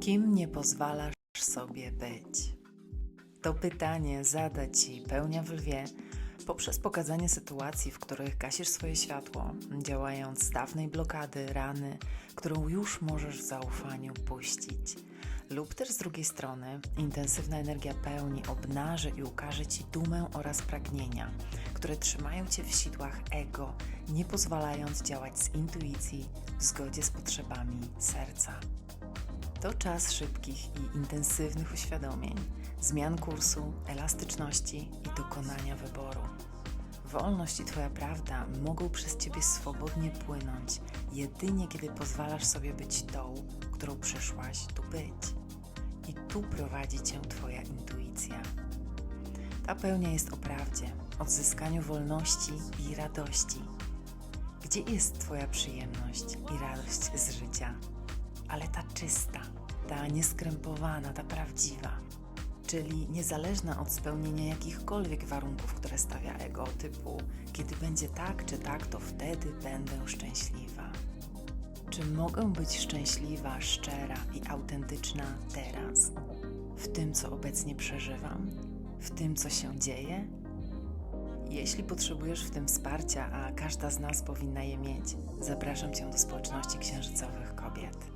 Kim nie pozwalasz sobie być? To pytanie zada ci pełnia w lwie poprzez pokazanie sytuacji, w których gasisz swoje światło, działając z dawnej blokady, rany, którą już możesz w zaufaniu puścić. Lub też z drugiej strony, intensywna energia pełni obnaży i ukaże ci dumę oraz pragnienia, które trzymają cię w sidłach ego, nie pozwalając działać z intuicji w zgodzie z potrzebami serca. To czas szybkich i intensywnych uświadomień, zmian kursu, elastyczności i dokonania wyboru. Wolność i Twoja prawda mogą przez Ciebie swobodnie płynąć, jedynie kiedy pozwalasz sobie być tą, którą przyszłaś tu być. I tu prowadzi Cię Twoja intuicja. Ta pełnia jest o prawdzie, odzyskaniu wolności i radości. Gdzie jest Twoja przyjemność i radość z życia? ale ta czysta, ta nieskrępowana, ta prawdziwa, czyli niezależna od spełnienia jakichkolwiek warunków, które stawia ego, typu kiedy będzie tak czy tak, to wtedy będę szczęśliwa. Czy mogę być szczęśliwa, szczera i autentyczna teraz, w tym, co obecnie przeżywam, w tym, co się dzieje? Jeśli potrzebujesz w tym wsparcia, a każda z nas powinna je mieć, zapraszam Cię do społeczności księżycowych kobiet.